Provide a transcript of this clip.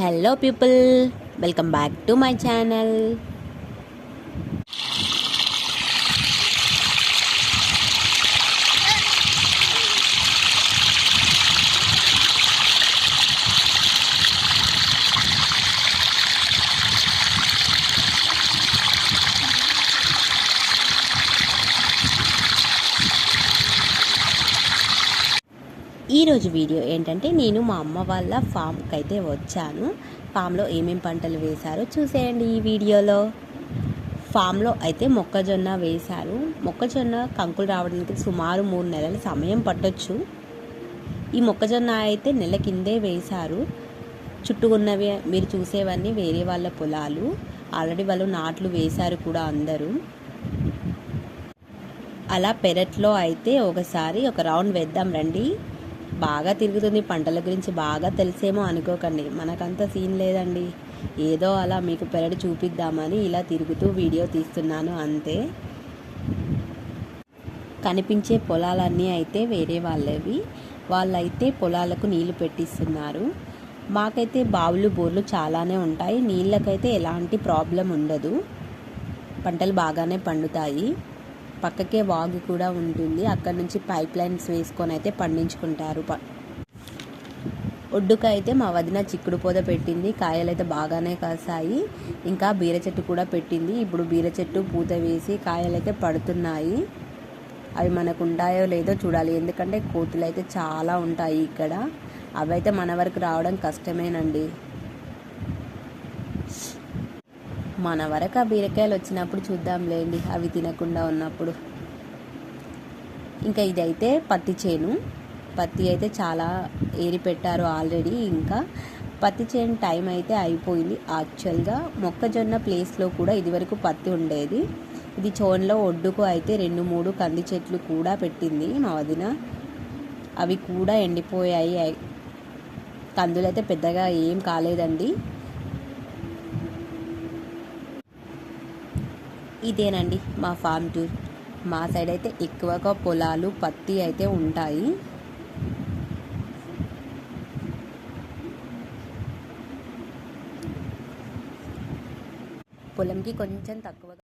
hello people. Welcome back to my channel. ఈరోజు video ఏంటంటే నేను మా అమ్మ వాళ్ళ ఫామ్కి అయితే వచ్చాను. ఫామ్లో ఏమేం పంటలు వేశారో చూసేయండి ఈ వీడియోలో. ఫామ్లో అయితే మొక్కజొన్న వేశారు. మొక్కజొన్న కంకులు రావడానికి సుమారు మూడు నెలల సమయం పట్టొచ్చు. ఈ మొక్కజొన్న అయితే నెల కిందే వేశారు. చుట్టూ ఉన్నవి మీరు చూసేవన్నీ వేరే వాళ్ళ పొలాలు. ఆల్రెడీ వాళ్ళు నాట్లు వేశారు కూడా అందరూ. అలా పెరట్లో అయితే ఒకసారి ఒక రౌండ్ వేద్దాం రండి. బాగా తిరుగుతుంది. పంటల గురించి బాగా తెలిసేమో అనుకోకండి. మనకంత సీన్ లేదండి. ఏదో అలా మీకు పెరడు చూపిద్దామని ఇలా తిరుగుతూ వీడియో తీస్తున్నాను అంతే. కనిపించే పొలాలన్నీ అయితే వేరే వాళ్ళవి. వాళ్ళైతే పొలాలకు నీళ్ళు పెట్టిస్తున్నారు. మాకైతే బావులు బోర్లు చాలానే ఉంటాయి. నీళ్ళకైతే ఎలాంటి ప్రాబ్లం ఉండదు. పంటలు బాగానే పండుతాయి. పక్కకే వాగు కూడా ఉంటుంది. అక్కడ నుంచి పైప్ లైన్స్ వేసుకొని అయితే పండించుకుంటారు. ప ఒడ్డుకు అయితే మా వదిన చిక్కుడు పొద పెట్టింది. కాయలు అయితే బాగానే కాసాయి. ఇంకా బీర చెట్టు కూడా పెట్టింది. ఇప్పుడు బీర చెట్టు పూత వేసి కాయలు అయితే పడుతున్నాయి. అవి మనకు ఉంటాయో లేదో చూడాలి. ఎందుకంటే కోతులు అయితే చాలా ఉంటాయి ఇక్కడ. అవి అయితే మన వరకు రావడం కష్టమేనండి. మన వరకు ఆ బీరకాయలు వచ్చినప్పుడు చూద్దాంలేండి. అవి తినకుండా ఉన్నప్పుడు. ఇంకా ఇదైతే పత్తి చేను. పత్తి అయితే చాలా ఏరి పెట్టారు ఆల్రెడీ. ఇంకా పత్తి చేను టైం అయితే అయిపోయింది. యాక్చువల్గా మొక్కజొన్న ప్లేస్లో కూడా ఇదివరకు పత్తి ఉండేది. ఇది చోన్లో ఒడ్డుకు అయితే రెండు మూడు కంది చెట్లు కూడా పెట్టింది మా వదిన. అవి కూడా ఎండిపోయాయి. కందులు అయితే పెద్దగా ఏం కాలేదండి. ఇదేనండి మా ఫామ్ టూర్. మా సైడ్ అయితే ఎక్కువగా పొలాలు పత్తి అయితే ఉంటాయి. పొలంకి కొంచెం తక్కువగా